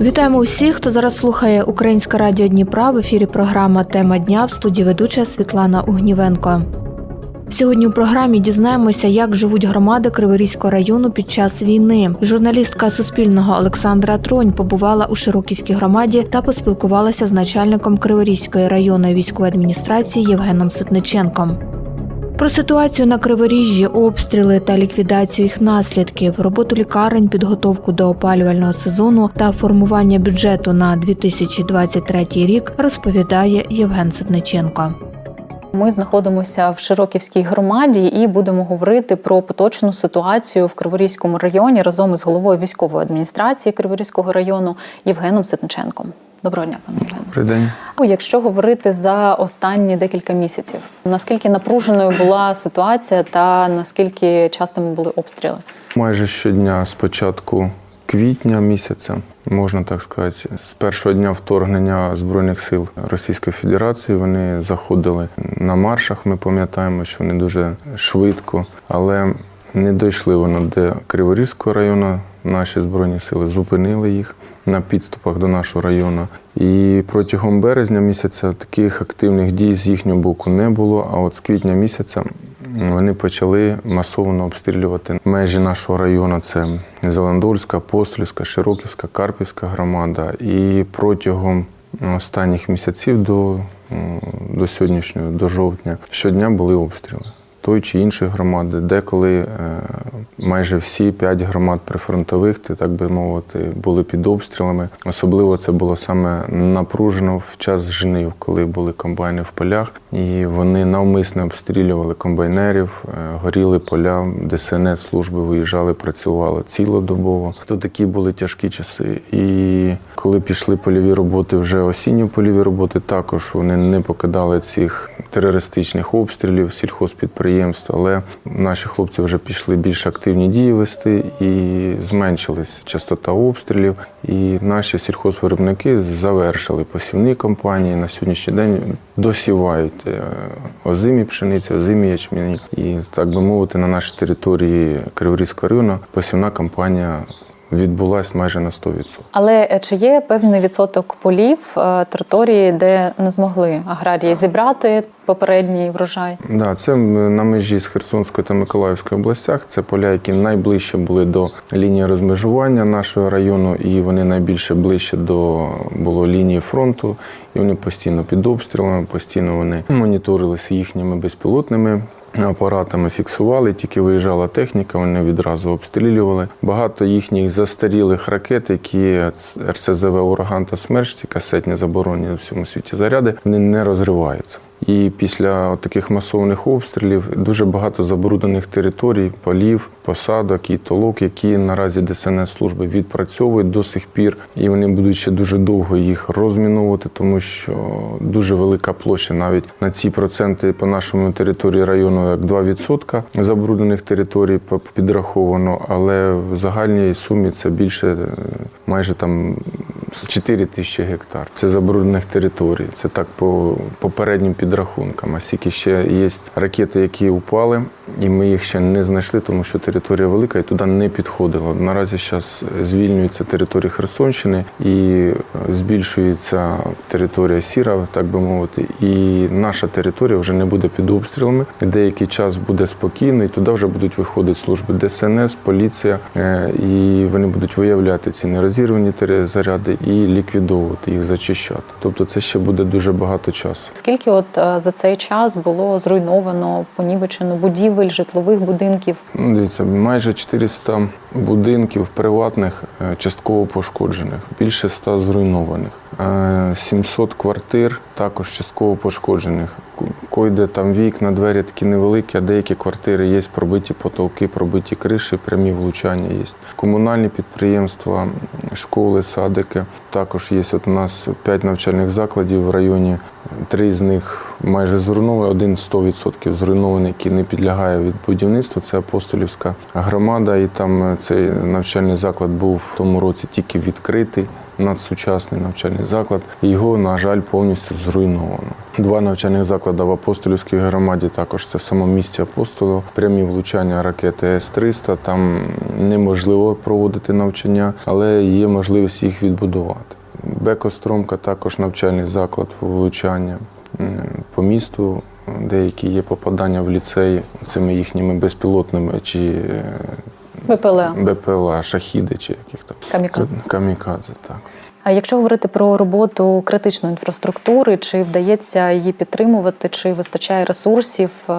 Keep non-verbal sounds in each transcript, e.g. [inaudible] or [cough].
Вітаємо усіх, хто зараз слухає Українське радіо Дніпра в ефірі програма Тема дня в студії ведуча Світлана Угнівенко. Сьогодні у програмі дізнаємося, як живуть громади Криворізького району під час війни. Журналістка Суспільного Олександра Тронь побувала у Широківській громаді та поспілкувалася з начальником Криворізької районної військової адміністрації Євгеном Ситниченком. Про ситуацію на Криворіжжі, обстріли та ліквідацію їх наслідків, роботу лікарень, підготовку до опалювального сезону та формування бюджету на 2023 рік розповідає Євген Ситниченко. Ми знаходимося в Широківській громаді і будемо говорити про поточну ситуацію в Криворізькому районі разом із головою військової адміністрації Криворізького району Євгеном Ситниченком. Доброго дня, пане. Добрий день. Ну, Якщо говорити за останні декілька місяців, наскільки напруженою була ситуація та наскільки частими були обстріли? Майже щодня з початку квітня місяця, можна так сказати, з першого дня вторгнення Збройних сил Російської Федерації вони заходили на маршах. Ми пам'ятаємо, що вони дуже швидко, але не дійшли вони до Криворізького району. Наші збройні сили зупинили їх на підступах до нашого району. І протягом березня місяця таких активних дій з їхнього боку не було. А от з квітня місяця вони почали масово обстрілювати межі нашого району. Це Зеландольська, Апостольська, Широківська, Карпівська громада. І протягом останніх місяців до, до сьогоднішнього, до жовтня, щодня були обстріли. Той чи іншої громади, деколи е, майже всі п'ять громад прифронтових, так би мовити, були під обстрілами. Особливо це було саме напружено в час жнив, коли були комбайни в полях, і вони навмисно обстрілювали комбайнерів, е, горіли поля, ДСНС служби виїжджали, працювали цілодобово. То такі були тяжкі часи. І коли пішли польові роботи, вже осінні польові роботи, також вони не покидали цих терористичних обстрілів сільхозпідприємств, але наші хлопці вже пішли більш активні дії вести і зменшилась частота обстрілів. І наші сільхозвиробники завершили посівні кампанії. На сьогоднішній день досівають е, озимі пшениці, озимі ячмені. І так би мовити, на нашій території Криворізького району посівна кампанія відбулась майже на 100%. Але е, чи є певний відсоток полів е, території, де не змогли аграрії зібрати попередній врожай? Да, це на межі з Херсонської та Миколаївської областях. Це поля, які найближче були до лінії розмежування нашого району, і вони найбільше ближче до було лінії фронту. І вони постійно під обстрілами, постійно вони моніторилися їхніми безпілотними. Апаратами фіксували, тільки виїжджала техніка, вони відразу обстрілювали. Багато їхніх застарілих ракет, які РСЗВ Ураган та Смерч, ці касетні заборонені у всьому світі заряди, вони не розриваються. І після таких масовних обстрілів дуже багато забруднених територій, полів, посадок і толок, які наразі ДСНС служби відпрацьовують до сих пір, і вони будуть ще дуже довго їх розміновувати, тому що дуже велика площа, навіть на ці проценти по нашому території району, як 2% забруднених територій підраховано, але в загальній сумі це більше е, майже там 4 тисячі гектар. Це забруднених територій. Це так по попереднім підрахункам. А скільки ще є ракети, які упали, і ми їх ще не знайшли, тому що територія велика і туди не підходило. Наразі зараз звільнюється територія Херсонщини і збільшується територія Сіра, так би мовити, і наша територія вже не буде під обстрілами. Деякий час буде спокійно, і туди вже будуть виходити служби ДСНС, поліція, е, і вони будуть виявляти ці нерозірвані заряди і ліквідовувати їх, зачищати. Тобто це ще буде дуже багато часу. Скільки от е, за цей час було зруйновано, понівечено будівель, житлових будинків? Ну, дивіться, майже 400 будинків приватних е, частково пошкоджених, більше 100 зруйнованих. Е, 700 квартир також частково пошкоджених. Койде там вікна, двері такі невеликі, а деякі квартири є пробиті потолки, пробиті криші, прямі влучання є. Комунальні підприємства, школи, садики. Також є от у нас 5 навчальних закладів в районі. Три з них майже зруйнований, один 100% зруйнований, який не підлягає від будівництва. Це апостолівська громада, і там е, цей навчальний заклад був в тому році тільки відкритий. Надсучасний навчальний заклад, його, на жаль, повністю зруйновано. Два навчальних заклади в апостолівській громаді також це в самому місті апостолів. Прямі влучання ракети С-300. Там неможливо проводити навчання, але є можливість їх відбудувати. Бекостромка також навчальний заклад влучання по місту. Деякі є попадання в ліцеї цими їхніми безпілотними чи е, БПЛА. БПЛА, шахіди чи яких там Камікадзе. камікадзе. Так. А якщо говорити про роботу критичної інфраструктури, чи вдається її підтримувати, чи вистачає ресурсів, е,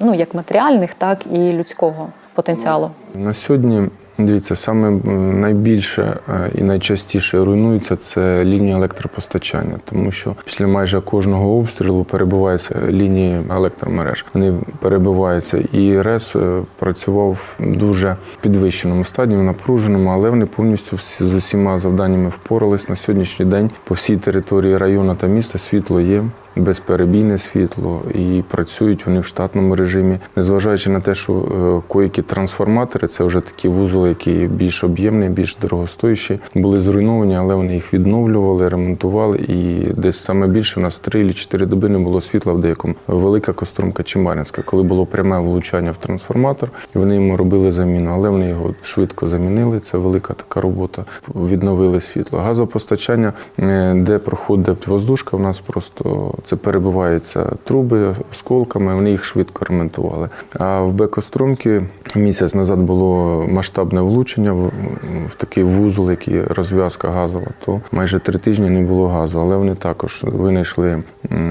ну як матеріальних, так і людського потенціалу? На сьогодні дивіться, саме найбільше е, і найчастіше руйнується це лінія електропостачання, тому що після майже кожного обстрілу перебуваються лінії електромереж. Вони перебиваються, і РЕС е, працював в дуже підвищеному стадії, напруженому, але вони повністю всі з усіма завданнями впорались на сьогоднішній день. По всій території району та міста світло є. Безперебійне світло і працюють вони в штатному режимі, незважаючи на те, що е, коїки трансформатори це вже такі вузоли, які більш об'ємні, більш дорогостоящі, були зруйновані, але вони їх відновлювали, ремонтували. І десь саме більше у нас 3 чи 4 доби не було світла в деякому. Велика кострумка Чимаринська, коли було пряме влучання в трансформатор, вони йому робили заміну, але вони його швидко замінили. Це велика така робота. Відновили світло. Газопостачання, е, де проходить воздушка, у нас просто це перебиваються труби осколками, вони їх швидко ремонтували. А в Бекострумки місяць назад було масштабне влучення в, такий вузол, який розв'язка газова, то майже три тижні не було газу, але вони також винайшли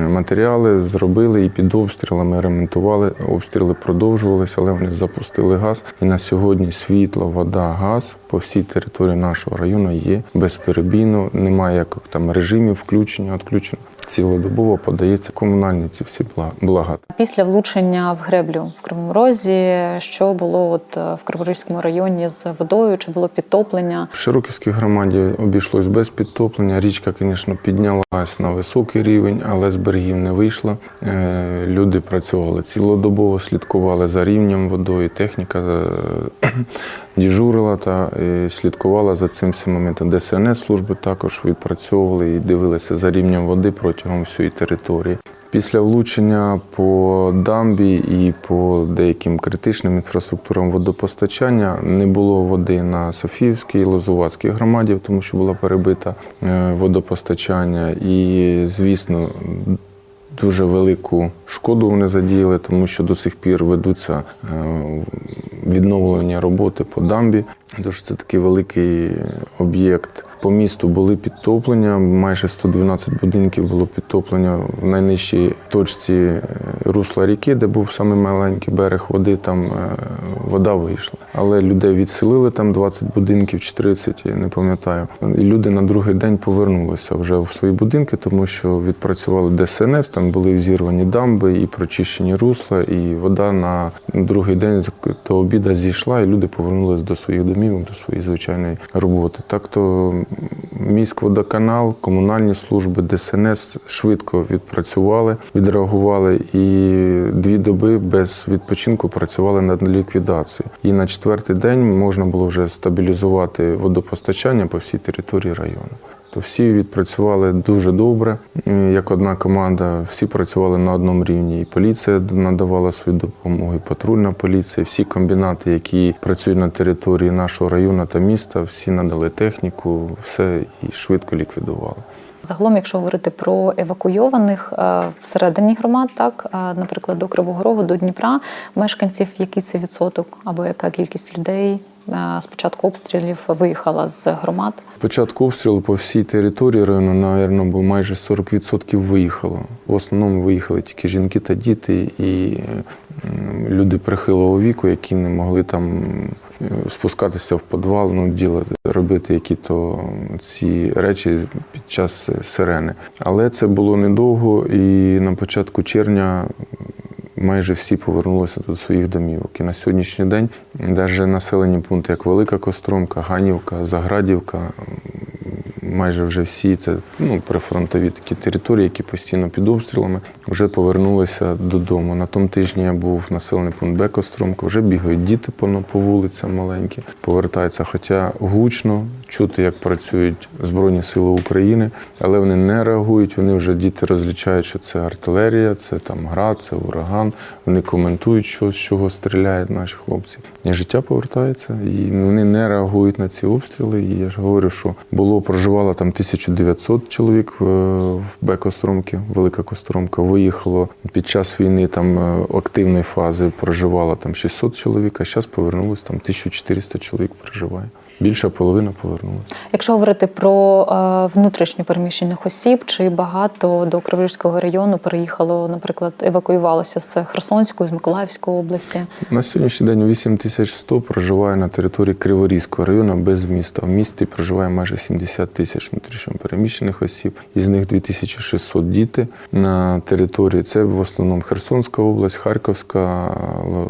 матеріали, зробили і під обстрілами ремонтували. Обстріли продовжувалися, але вони запустили газ. І на сьогодні світло, вода, газ по всій території нашого району є безперебійно, немає яких там режимів включення, відключення. Цілодобово подається комунальні ці всі блага. Після влучення в греблю в Кривому Розі, що було от е, в Криворізькому районі з водою, чи було підтоплення? В Широківській громаді обійшлось без підтоплення. Річка, звісно, піднялась на високий рівень, але з берегів не вийшла. Е, Люди працювали цілодобово, слідкували за рівнем водою. Техніка е, [clears throat] дежурила та слідкувала за цим всім моментом. ДСНС служби також відпрацьовували і дивилися за рівнем води протягом всієї території. Після влучення по дамбі і по деяким критичним інфраструктурам водопостачання не було води на Софіївській, Лозуватській громаді, тому що було перебите е, водопостачання. І, звісно, дуже велику шкоду вони задіяли, тому що до сих пір ведуться е, відновлення роботи по дамбі. Тож це такий великий об'єкт. По місту були підтоплення, майже 112 будинків було підтоплення в найнижчій точці е, русла ріки, де був саме маленький берег води, там е, вода вийшла. Але людей відселили там 20 будинків чи 30, я не пам'ятаю. І люди на другий день повернулися вже в свої будинки, тому що відпрацювали ДСНС, там були взірвані дамби і прочищені русла, і вода на другий день до обіду зійшла, і люди повернулися до своїх домівок, до своєї звичайної роботи. Так то міськводоканал, комунальні служби, ДСНС швидко відпрацювали, відреагували і дві доби без відпочинку працювали над ліквідацією. І на четвертий день можна було вже стабілізувати водопостачання по всій території району. То всі відпрацювали дуже добре, як одна команда. Всі працювали на одному рівні. І поліція надавала свою допомогу, і патрульна поліція, всі комбінати, які працюють на території нашого району та міста, всі надали техніку, все і швидко ліквідували. Загалом, якщо говорити про евакуйованих е, всередині громад, так е, наприклад, до Кривого Рогу, до Дніпра, мешканців, який це відсоток, або яка кількість людей з початку обстрілів виїхала з громад? Початку обстрілу по всій території району, напевно, було майже 40% виїхало. В основному виїхали тільки жінки та діти і люди прихилого віку, які не могли там е, спускатися в підвал, ну, діло робити які-то ці речі під час сирени. Але це було недовго, і на початку червня майже всі повернулися до своїх домівок. І на сьогоднішній день навіть населені пункти, як Велика Костромка, Ганівка, Заградівка, майже вже всі це ну, прифронтові такі території, які постійно під обстрілами, вже повернулися додому. На тому тижні я був населений пункт Бекостромка, вже бігають діти по, по вулицям маленькі, повертаються. Хоча гучно чути, як працюють Збройні Сили України, але вони не реагують. Вони вже діти розлічають, що це артилерія, це там град, це ураган. Вони коментують, що з чого стріляють наші хлопці. І життя повертається, і вони не реагують на ці обстріли. І я ж говорю, що було проживало там 1900 чоловік в Бекостромки, Велика Костромка. Виїхало під час війни там е, активної фази проживало там 600 чоловік, а зараз повернулось там 1400 чоловік проживає. Більша половина повернулася. Якщо говорити про е, внутрішньо переміщених осіб, чи багато до Криворізького району переїхало, наприклад, евакуювалося з Херсонської, з Миколаївської області? На сьогоднішній день 8100 проживає на території Криворізького району без міста. В місті проживає майже 70 тисяч внутрішньо переміщених осіб. Із них 2600 діти на території. Це в основному Херсонська область, Харківська,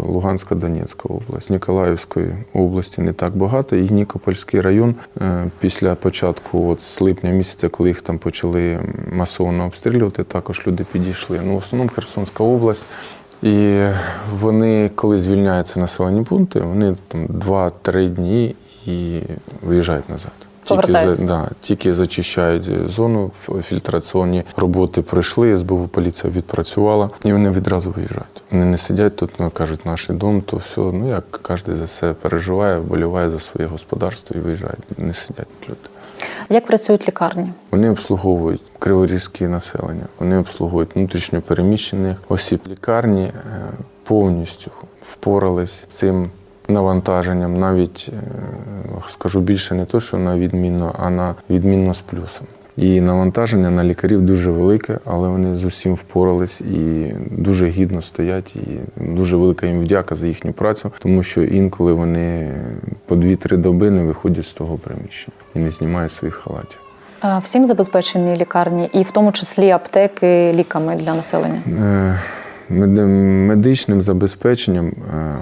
Луганська, Донецька область. Ніколаївської області не так багато. І Нікопольський район е, після початку, от з липня місяця, коли їх там почали масово обстрілювати, також люди підійшли. Ну, в основному Херсонська область. І вони, коли звільняються населені пункти, вони там 2-3 дні і виїжджають назад. Тільки, да, тільки зачищають зону, фільтраційні роботи пройшли, СБУ поліція відпрацювала, і вони відразу виїжджають. Вони не сидять тут, ну, кажуть, наш дом, то все, ну як кожен за це переживає, вболіває за своє господарство і виїжджають. Не сидять люди. Як працюють лікарні? Вони обслуговують криворізьке населення, вони обслуговують внутрішньо переміщених осіб. Лікарні е, повністю впорались з цим навантаженням, навіть е, скажу більше не то, що на відмінно, а на відмінно з плюсом. І навантаження на лікарів дуже велике, але вони з усім впорались і дуже гідно стоять. І дуже велика їм вдяка за їхню працю, тому що інколи вони по 2-3 доби не виходять з того приміщення і не знімають своїх халатів. Е, Всім забезпечені лікарні, і в тому числі аптеки ліками для населення. Медичним забезпеченням е,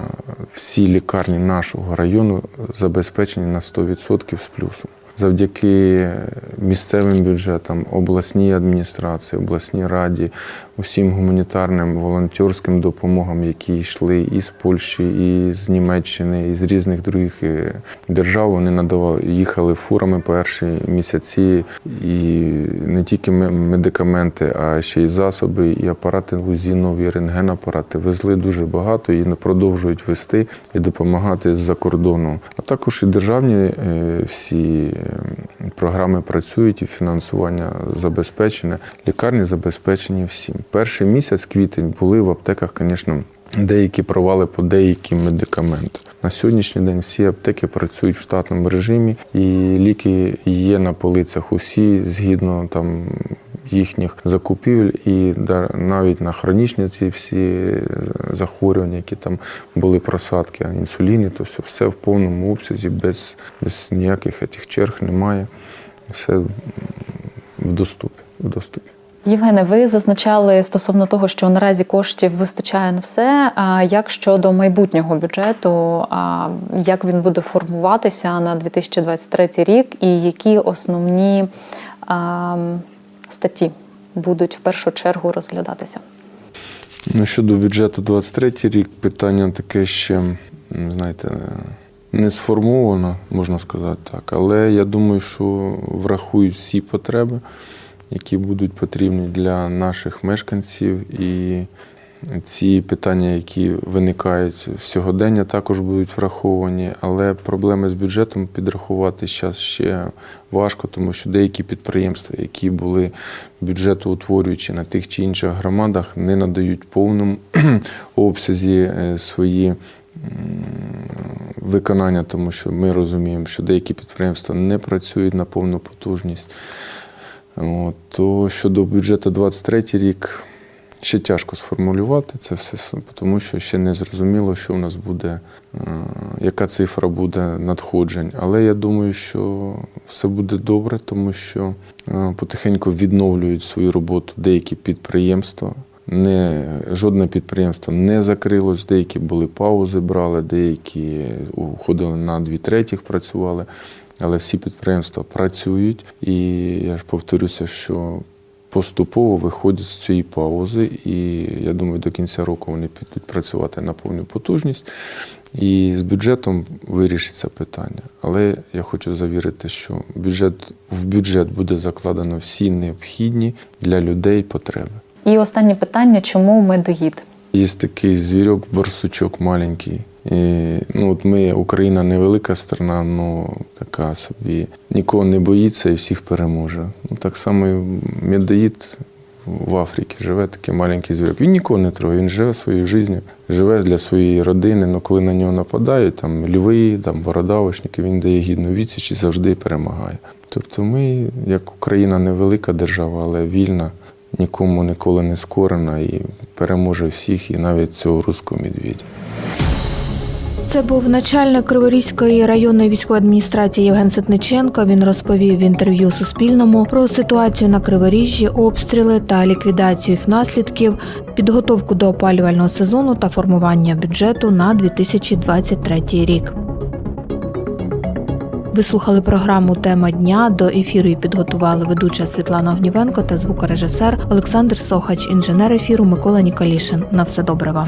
всі лікарні нашого району забезпечені на 100% з плюсом. Завдяки місцевим бюджетам, обласній адміністрації, обласній раді, усім гуманітарним волонтерським допомогам, які йшли із Польщі, і з Німеччини, і з різних других е, держав. Вони надавали, їхали фурами перші місяці, і не тільки ме- медикаменти, а ще й засоби, і апарати УЗІ, нові рентгенапарати. Везли дуже багато і продовжують вести і допомагати з-за кордону. А також і державні е, всі програми працюють, і фінансування забезпечене. Лікарні забезпечені всім. Перший місяць, квітень, були в аптеках, звісно, деякі провали по деяким медикаментам. На сьогоднішній день всі аптеки працюють в штатному режимі, і ліки є на полицях усі згідно там. Їхніх закупівель і навіть на хронічні ці всі е, захворювання, які там були просадки, а інсуліни, то все, все в повному обсязі, без, без ніяких цих черг немає. Все в доступі. В доступі. Євгене, ви зазначали стосовно того, що наразі коштів вистачає на все. А як щодо майбутнього бюджету, а як він буде формуватися на 2023 рік, і які основні статті будуть в першу чергу розглядатися? Ну, щодо бюджету 23 рік, питання таке ще, знаєте, не сформовано, можна сказати так. Але я думаю, що врахують всі потреби, які будуть потрібні для наших мешканців. І ці питання, які виникають сьогодення, також будуть враховані. Але проблеми з бюджетом підрахувати зараз ще важко, тому що деякі підприємства, які були бюджетоутворюючі на тих чи інших громадах, не надають повному [clears throat] обсязі е, свої виконання, тому що ми розуміємо, що деякі підприємства не працюють на повну потужність. От, то щодо бюджету 23 рік ще тяжко сформулювати це все, тому що ще не зрозуміло, що в нас буде, е, яка цифра буде надходжень. Але я думаю, що все буде добре, тому що е, потихеньку відновлюють свою роботу деякі підприємства. Не, жодне підприємство не закрилось, деякі були паузи, брали, деякі уходили на дві третіх, працювали. але всі підприємства працюють, і я ж повторюся, що поступово виходять з цієї паузи, і я думаю, до кінця року вони підуть працювати на повну потужність. І з бюджетом вирішиться питання. Але я хочу завірити, що бюджет в бюджет буде закладено всі необхідні для людей потреби. І останнє питання: чому медоїд? Є такий звірок, борсучок маленький. І, ну, от ми, Україна невелика страна, але така собі нікого не боїться і всіх переможе. Ну, так само і медоїд в Африці живе такий маленький звірок. Він нікого не трогає, він живе своєю життю, живе для своєї родини. але коли на нього нападають, там льви, там бородавочники, він дає гідну відсіч і завжди перемагає. Тобто ми, як Україна, невелика держава, але вільна, нікому ніколи не скорена і переможе всіх, і навіть цього руського медведя. Це був начальник Криворізької районної військової адміністрації Євген Ситниченко. Він розповів в інтерв'ю Суспільному про ситуацію на Криворіжжі, обстріли та ліквідацію їх наслідків, підготовку до опалювального сезону та формування бюджету на 2023 рік. Ви слухали програму Тема дня. До ефіру її підготували ведуча Світлана Огнівенко та звукорежисер Олександр Сохач, інженер ефіру Микола Ніколішин. На все добре вам.